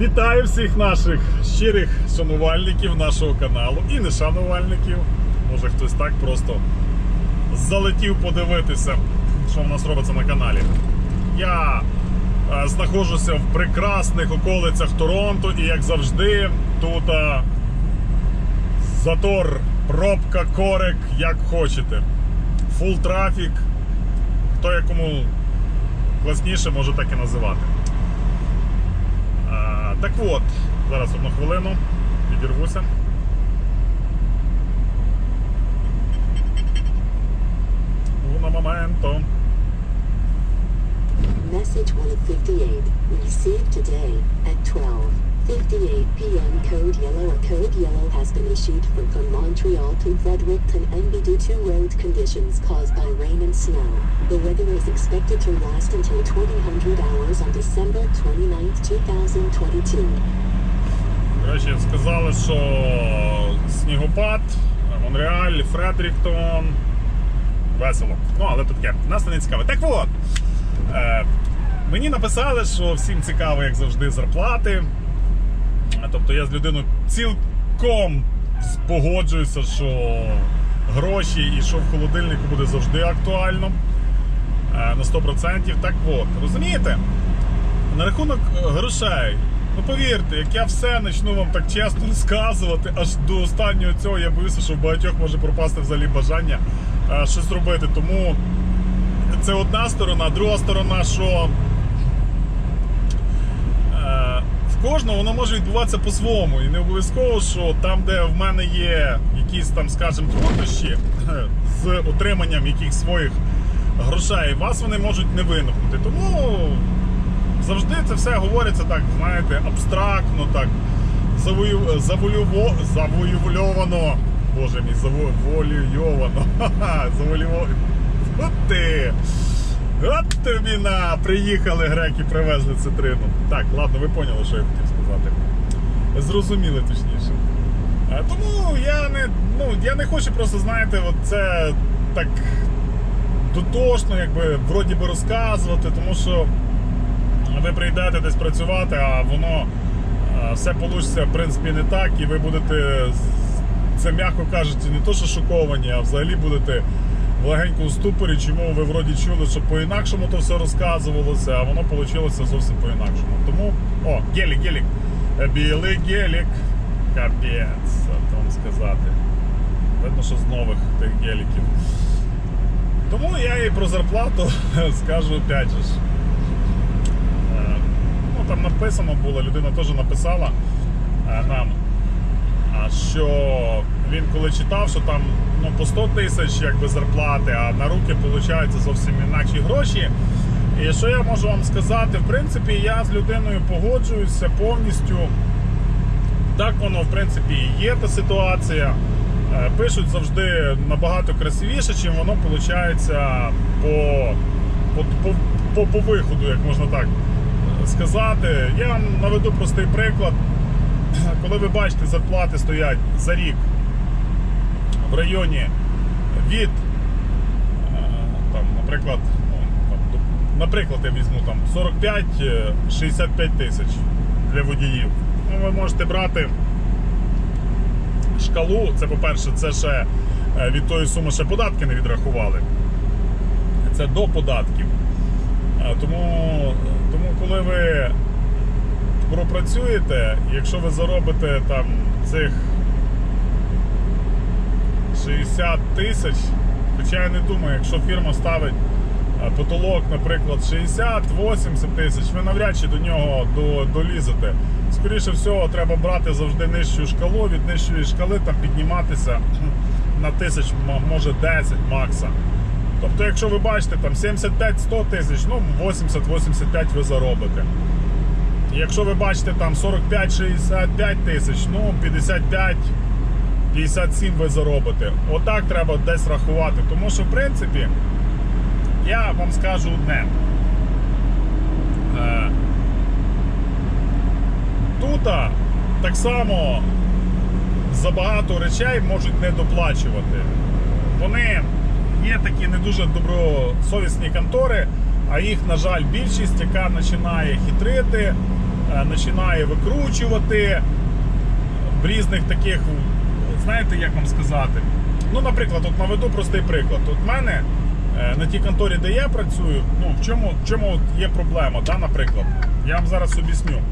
Вітаю всіх наших щирих шанувальників нашого каналу і не шанувальників. Може хтось так просто залетів подивитися, що в нас робиться на каналі. Я е, знаходжуся в прекрасних околицях Торонто і як завжди, тут е, затор, пробка, корик, як хочете. Фул трафік. Хто якому класніше може так і називати. Так от, зараз одну хвилину, відірвуся. Уно моменто. Message 158 received today at 12:58 p.m. Code yellow. A code yellow has been issued from, from Montreal to Fredericton NB due to road conditions caused by rain and snow. The weather is expected to last until 2000 hours on December 29, 2022. До сказали, що снігопад, Монреаль, Фредріктон. Весело. Ну, але тут таке, нас не цікаво. Так от, е, мені написали, що всім цікаво, як завжди, зарплати. Тобто я з людиною цілком погоджуюся, що гроші і що в холодильнику буде завжди актуально. Е, на 100%. Так от, розумієте? На рахунок е, грошей. Ну повірте, як я все почну вам так чесно розказувати, аж до останнього цього я боюся, що в багатьох може пропасти взагалі бажання е, щось робити. Тому це одна сторона, друга сторона, що е, кожного воно може відбуватися по-своєму. І не обов'язково, що там, де в мене є якісь там, скажімо, труднощі з отриманням якихось своїх грошей, вас вони можуть не виникнути. Тому завжди це все говориться так, знаєте, абстрактно, так, завою, завоюво, завоювльовано. Боже мій, завуальовано. Завоювано. Ти! От тобі на! Приїхали греки, привезли цитрину. Так, ладно, ви поняли, що я хотів сказати. Зрозуміли точніше. Тому я не, ну, я не хочу просто, знаєте, от це так дотошно, якби вроді би розказувати, тому що ви прийдете десь працювати, а воно все вийде, в принципі, не так, і ви будете, це м'яко кажучи, не то, що шоковані, а взагалі будете в легенькому ступорі, чому ви вроді чули, що по-інакшому то все розказувалося, а воно вийшло зовсім по-інакшому. Тому, о, гелік, гелік. Е, Білий гелік. Капець, то вам сказати. Видно, що з нових тих геліків. Тому я і про зарплату скажу опять же. Е, Ну, там написано було, людина теж написала е, нам, що він коли читав, що там ну, по 100 тисяч якби, зарплати, а на руки виходить зовсім інакші гроші. І що я можу вам сказати? В принципі, я з людиною погоджуюся повністю. Так воно, в принципі, і є та ситуація. Е, Пишуть завжди набагато красивіше, чим воно виходить по, по, по, по, по виходу, як можна так сказати. Я вам наведу простий приклад. Коли ви бачите, зарплати стоять за рік в районі від, е, там, наприклад, ну, наприклад, я візьму там 45-65 тисяч для водіїв. Ну, ви можете брати шкалу. Це, по-перше, це ще е, від тої суми ще податки не відрахували. Це до податків. Е, Тому, тому коли ви пропрацюєте, якщо ви заробите там цих 60 тисяч, хоча я не думаю, якщо фірма ставить е, потолок, наприклад, 60-80 тисяч, ви навряд чи до нього до, долізете. Скоріше всього, треба брати завжди нижчу шкалу, від нижчої шкали там підніматися на тисяч, може 10 макса. Тобто, якщо ви бачите там 75-100 тисяч, ну 80-85 ви заробите. Якщо ви бачите там 45-65 тисяч, ну 55 57 ви заробите. Отак треба десь рахувати. Тому що, в принципі, я вам скажу одне. Е, Тут так само за багато речей можуть не доплачувати. Вони є такі не дуже добросовісні контори, а їх, на жаль, більшість, яка починає хитрити, е, починає викручувати в різних таких, знаєте, як вам сказати? Ну, наприклад, от наведу простий приклад. От в мене е, на тій конторі, де я працюю, ну в чому, в чому от є проблема, да, наприклад, я вам зараз об'ясню.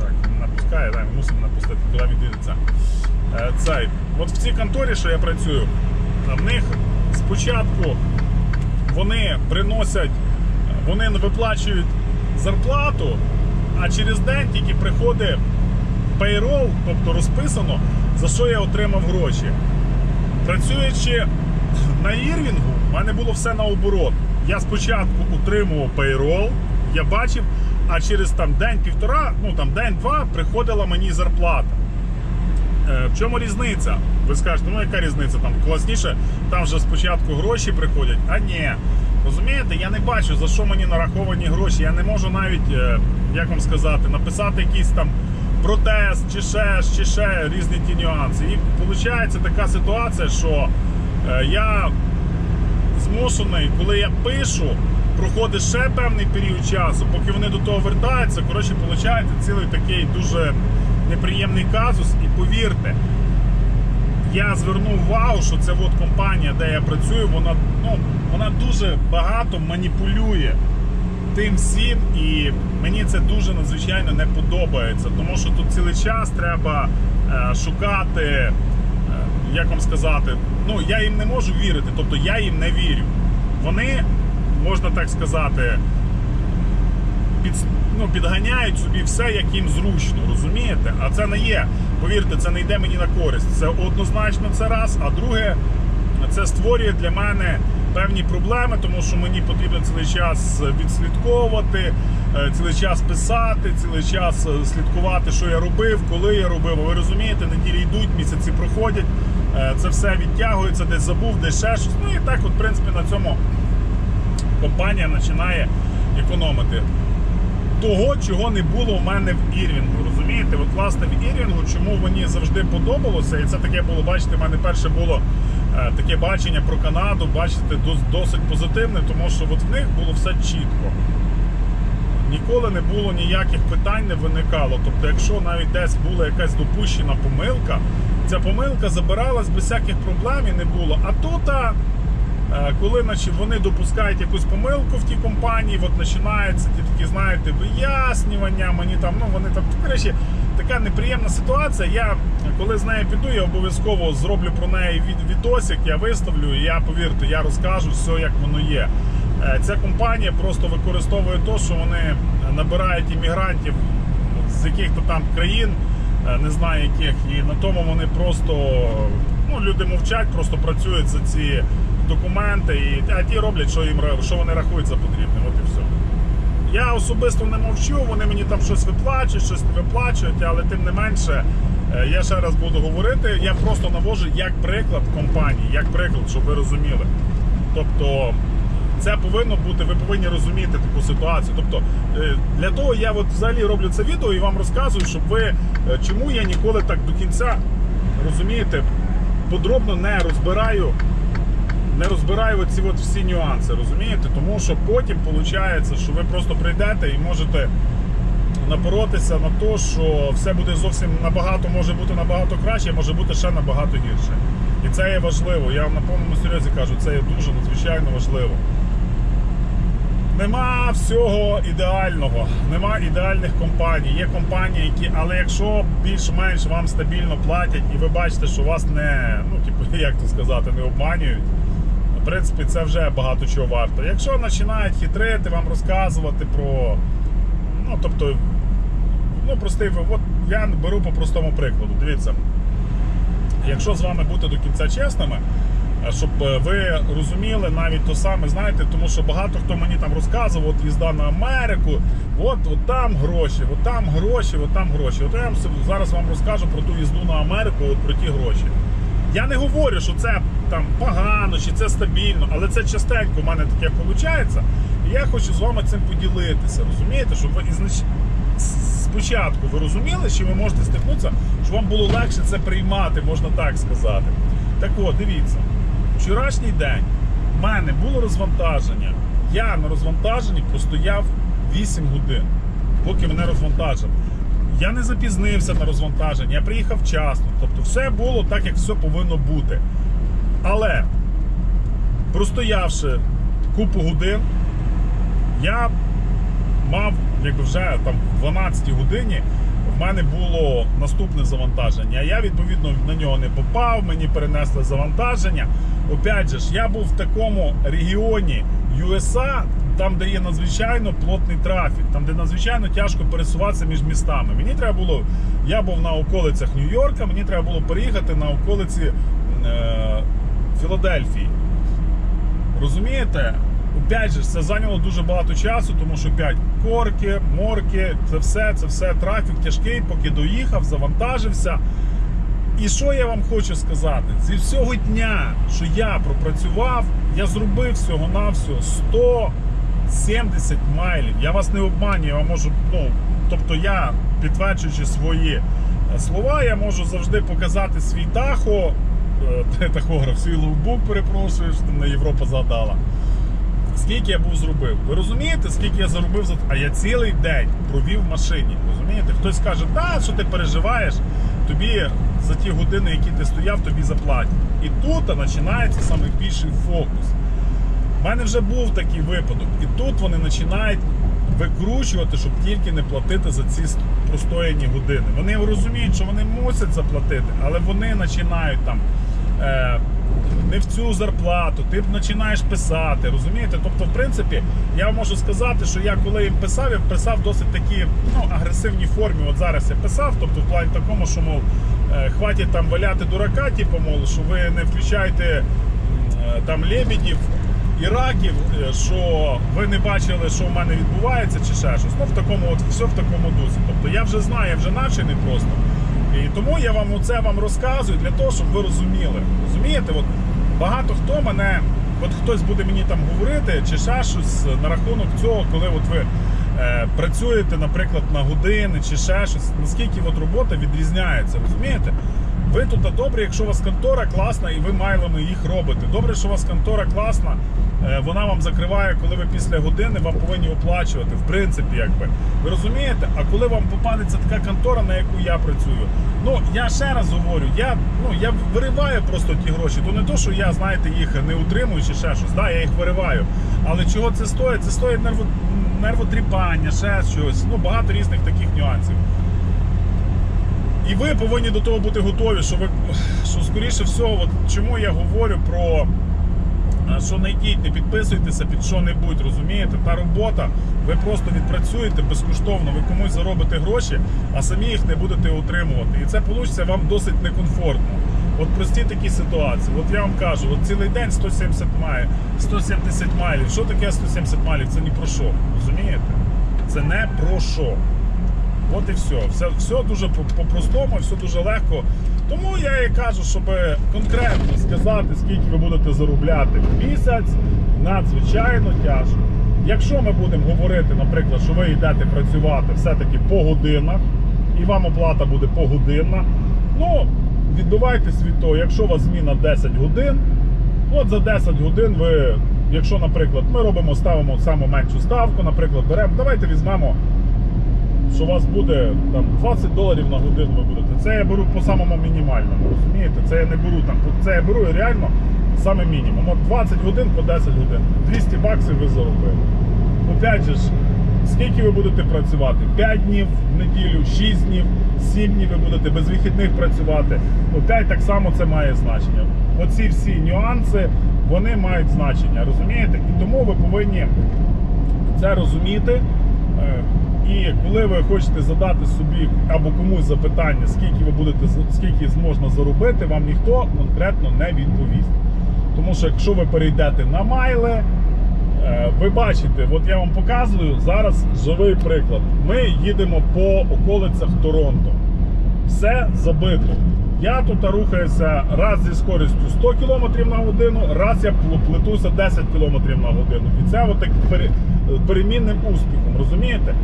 Так, напускає, да, мусимо напустити, куди він. Е, Цей. От в цій конторі, що я працюю, в них спочатку вони приносять, вони виплачують зарплату, а через день тільки приходить payroll, тобто розписано, за що я отримав гроші. Працюючи на Ірвінгу, в мене було все наоборот. Я спочатку утримував payroll, я бачив, а через там день-півтора, ну там день-два приходила мені зарплата. Е, В чому різниця? Ви скажете, ну яка різниця? Там класніше, там вже спочатку гроші приходять, а ні. Розумієте, я не бачу, за що мені нараховані гроші. Я не можу навіть, е, як вам сказати, написати якийсь там протест, чи ще, чи ще різні ті нюанси. І виходить така ситуація, що е, я змушений, коли я пишу, проходить ще певний період часу, поки вони до того вертаються. Коротше, виходить цілий такий дуже неприємний казус. І повірте, я звернув увагу, що це от компанія, де я працюю, вона, ну, вона дуже багато маніпулює тим всім, і мені це дуже надзвичайно не подобається, тому що тут цілий час треба е, шукати, е, як вам сказати, ну я їм не можу вірити, тобто я їм не вірю. Вони, можна так сказати, під, ну, підганяють собі все, як їм зручно, розумієте? А це не є, повірте, це не йде мені на користь. Це однозначно це раз, а друге, це створює для мене певні проблеми, тому що мені потрібно цілий час відслідковувати, е, цілий час писати, цілий час е, слідкувати, що я робив, коли я робив. Ви розумієте, неділі йдуть, місяці проходять, е, це все відтягується, десь забув, десь ще щось. Ну і так, от, в принципі, на цьому компанія починає економити. Того, чого не було в мене в Ірвінгу. Розумієте? От власне в Ірвінгу, чому мені завжди подобалося, і це таке було, бачите, в мене перше було таке бачення про Канаду, бачите, досить позитивне, тому що от в них було все чітко. Ніколи не було ніяких питань, не виникало. Тобто, якщо навіть десь була якась допущена помилка, ця помилка забиралась без всяких проблем і не було. А тут, е, коли вони допускають якусь помилку в тій компанії, от починаються ті такі, знаєте, вияснювання, мені там, ну вони там, коротше, така неприємна ситуація. Я коли з нею піду, я обов'язково зроблю про неї від, відосик, я виставлю, і я повірте, я розкажу все, як воно є. Е, Ця компанія просто використовує те, що вони набирають іммігрантів з яких-то там країн, е, не знаю яких, і на тому вони просто ну, люди мовчать, просто працюють за ці документи, і а ті роблять, що їм що вони рахують за потрібне. От і все. Я особисто не мовчу, вони мені там щось виплачують, щось не виплачують, але тим не менше, е, я ще раз буду говорити, я просто навожу як приклад компанії, як приклад, щоб ви розуміли. Тобто це повинно бути, ви повинні розуміти таку ситуацію. Тобто е, для того я от взагалі роблю це відео і вам розказую, щоб ви е, чому я ніколи так до кінця розумієте, подробно не розбираю. Не розбираю оці от всі нюанси, розумієте? Тому що потім виходить, що ви просто прийдете і можете напоротися на те, що все буде зовсім набагато, може бути набагато краще, може бути ще набагато гірше. І це є важливо. Я вам на повному серйозі кажу, це є дуже надзвичайно важливо. Нема всього ідеального, нема ідеальних компаній. Є компанії, які, але якщо більш-менш вам стабільно платять, і ви бачите, що вас не, ну типу, як то сказати, не обманюють. Принципі, це вже багато чого варто. Якщо починають хитрити, вам розказувати про. Ну, тобто, ну, простий, от я беру по простому прикладу. Дивіться, якщо з вами бути до кінця чесними, е, щоб е, ви розуміли навіть то саме, знаєте, тому що багато хто мені там розказував, от їзда на Америку, от, от там гроші, от там гроші, от там гроші. От я вам зараз вам розкажу про ту їзду на Америку, от про ті гроші. Я не говорю, що це там погано чи це стабільно, але це частенько в мене таке виходить. І я хочу з вами цим поділитися. Розумієте, щоб ви ізнач... спочатку ви розуміли, що ви можете стикнутися, щоб вам було легше це приймати, можна так сказати. Так от, дивіться, вчорашній день в мене було розвантаження. Я на розвантаженні простояв 8 годин, поки мене розвантажив. Я не запізнився на розвантаження, я приїхав вчасно. Тобто все було так, як все повинно бути. Але простоявши купу годин, я мав, якби вже там в 12 годині в мене було наступне завантаження. Я відповідно на нього не попав, мені перенесли завантаження. Опять же ж, я був в такому регіоні USA, там, де є надзвичайно плотний трафік, там, де надзвичайно тяжко пересуватися між містами. Мені треба було, я був на околицях Нью-Йорка, мені треба було переїхати на околиці е, Філадельфії. Розумієте? Опять же, це зайняло дуже багато часу, тому що 5 корки, морки, це все, це все трафік тяжкий, поки доїхав, завантажився. І що я вам хочу сказати? Зі всього дня, що я пропрацював, я зробив всього-навсього 170 майлів. Я вас не обманюю, я можу, ну, тобто я, підтверджуючи свої е, слова, я можу завжди показати свій тахо, тахограф, свій лоукбук, перепрошую, що на Європа згадала. Скільки я був зробив? Ви розумієте, скільки я заробив за а я цілий день провів в машині. Розумієте? Хтось каже, та що ти переживаєш, тобі за ті години, які ти стояв, тобі заплатять. І тут починається найбільший фокус. У мене вже був такий випадок, і тут вони починають викручувати, щоб тільки не платити за ці простояні години. Вони розуміють, що вони мусять заплатити, але вони починають там. Е, не в цю зарплату, ти починаєш писати, розумієте? Тобто, в принципі, я можу сказати, що я коли їм писав, я писав досить такі ну, агресивній формі. От зараз я писав, тобто в плані такому, що мов е, хватить там валяти дурака, типу, мов, що ви не включаєте е, там лебедів і раків, е, що ви не бачили, що в мене відбувається, чи ще щось. Ну, в такому, от все в такому дусі. Тобто я вже знаю, я вже навчений просто. І тому я вам оце вам розказую для того, щоб ви розуміли. Розумієте, от багато хто мене, от хтось буде мені там говорити, чи ще щось на рахунок цього, коли от ви е, працюєте, наприклад, на години, чи ще щось, наскільки от робота відрізняється, розумієте? Ви тут добре, якщо у вас контора класна і ви майлами їх робите. Добре, що у вас контора класна, е, вона вам закриває, коли ви після години вам повинні оплачувати. В принципі, якби. Ви розумієте? А коли вам попадеться така контора, на яку я працюю, ну я ще раз говорю, я ну я вириваю просто ті гроші. То не то, що я, знаєте, їх не утримую чи ще щось. Да, я їх вириваю. Але чого це стоїть? Це стоїть нерво, нервотріпання, ще щось. Ну багато різних таких нюансів. І ви повинні до того бути готові, що ви що скоріше всього, от чому я говорю про що не йдіть, не підписуйтеся під що-небудь, розумієте? Та робота, ви просто відпрацюєте безкоштовно, ви комусь заробите гроші, а самі їх не будете утримувати. І це вийде вам досить некомфортно. От прості такі ситуації. От я вам кажу, от цілий день 170 майлів, 170 майлів. Що таке 170 майлів? Це ні про що. Розумієте? Це не про що. От і все. Все, все дуже по- по-простому, все дуже легко. Тому я і кажу, щоб конкретно сказати, скільки ви будете заробляти в місяць, надзвичайно тяжко. Якщо ми будемо говорити, наприклад, що ви йдете працювати все-таки по годинах, і вам оплата буде погодинна, ну, відбивайтесь від того, якщо у вас зміна 10 годин, от за 10 годин ви, якщо, наприклад, ми робимо, ставимо саму меншу ставку, наприклад, беремо, давайте візьмемо що у вас буде там 20 доларів на годину ви будете. Це я беру по самому мінімальному, розумієте? Це я не беру там, це я беру реально саме мінімум. От 20 годин по 10 годин. 200 баксів ви заробили. Опять же скільки ви будете працювати? 5 днів в неділю, 6 днів, 7 днів ви будете без вихідних працювати. Опять так само це має значення. Оці всі нюанси, вони мають значення, розумієте? І тому ви повинні це розуміти. І коли ви хочете задати собі або комусь запитання, скільки ви будете скільки зможна заробити, вам ніхто конкретно не відповість. Тому що якщо ви перейдете на майли, е, ви бачите, от я вам показую зараз живий приклад. Ми їдемо по околицях Торонто. Все забито. Я тут рухаюся раз зі скорістю 100 км на годину, раз я пл- плетуся 10 км на годину. І це от перемінним успіхом, розумієте?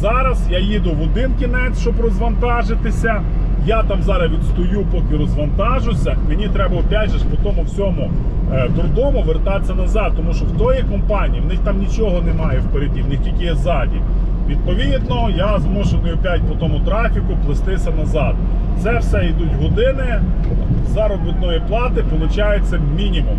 Зараз я їду в один кінець, щоб розвантажитися. Я там зараз відстою, поки розвантажуся. Мені треба опять же по тому всьому е, дурдому вертатися назад, тому що в тої компанії в них там нічого немає впереді, в них тільки є ззаді. Відповідно, я змушений опять по тому трафіку плестися назад. Це все йдуть години заробітної плати, виходить мінімум.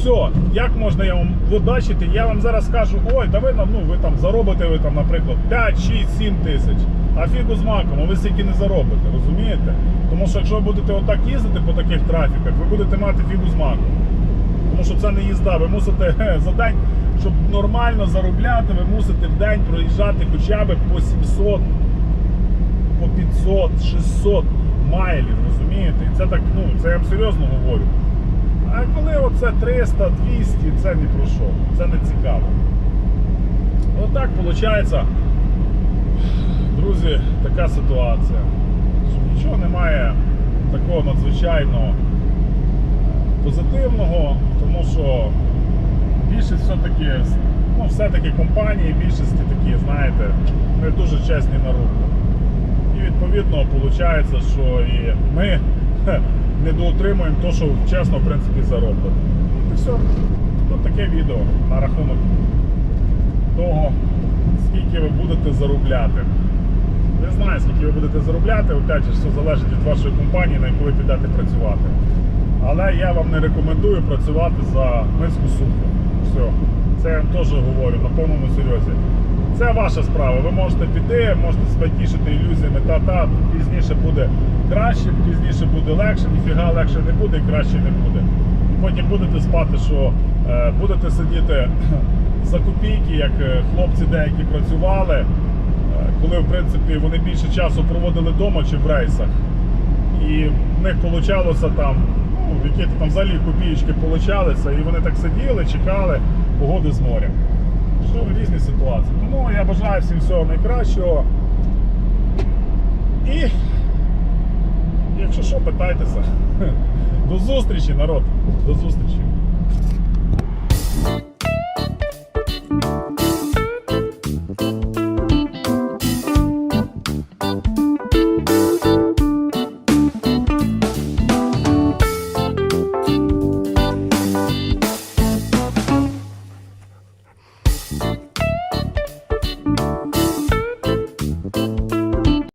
Все, як можна я вам водачити? Я вам зараз скажу, ой, да ви нам, ну ви там заробите, ви там, наприклад, 5, 6, 7 тисяч. А фігу з маком, а ви стільки не заробите, розумієте? Тому що якщо ви будете отак їздити по таких трафіках, ви будете мати фігу з маком. Тому що це не їзда. Ви мусите за день, щоб нормально заробляти, ви мусите в день проїжджати хоча б по 700, по 500, 600 майлів, розумієте? І це так, ну, це я вам серйозно говорю. А коли оце 300, 200, це ні про що. Це не цікаво. Отак виходить, друзі, така ситуація. Що нічого немає такого надзвичайно позитивного, тому що більшість все-таки, ну, все-таки компанії, більшості такі, знаєте, не дуже чесні на руку. І відповідно виходить, що і ми хе, не доотримуємо те, що чесно, в принципі, зароблено. І все. Тут таке відео на рахунок того, скільки ви будете заробляти. Не знаю, скільки ви будете заробляти, опять же, все залежить від вашої компанії, на яку ви підете працювати. Але я вам не рекомендую працювати за низьку сумку. Все. Це я вам теж говорю на повному серйозі. Це ваша справа. Ви можете піти, можете себе тішити ілюзіями, та-та, пізніше буде краще, пізніше буде легше, ніфіга легше не буде і краще не буде. І потім будете спати, що е, будете сидіти за копійки, як е, хлопці деякі працювали, е, коли в принципі вони більше часу проводили вдома чи в рейсах. І в них получалося там, ну, які там взагалі копієчки получалися, і вони так сиділи, чекали погоди з моря. Що різні ситуації. Тому я бажаю всім всього найкращого. І якщо що, питайтеся. До зустрічі, народ. До зустрічі.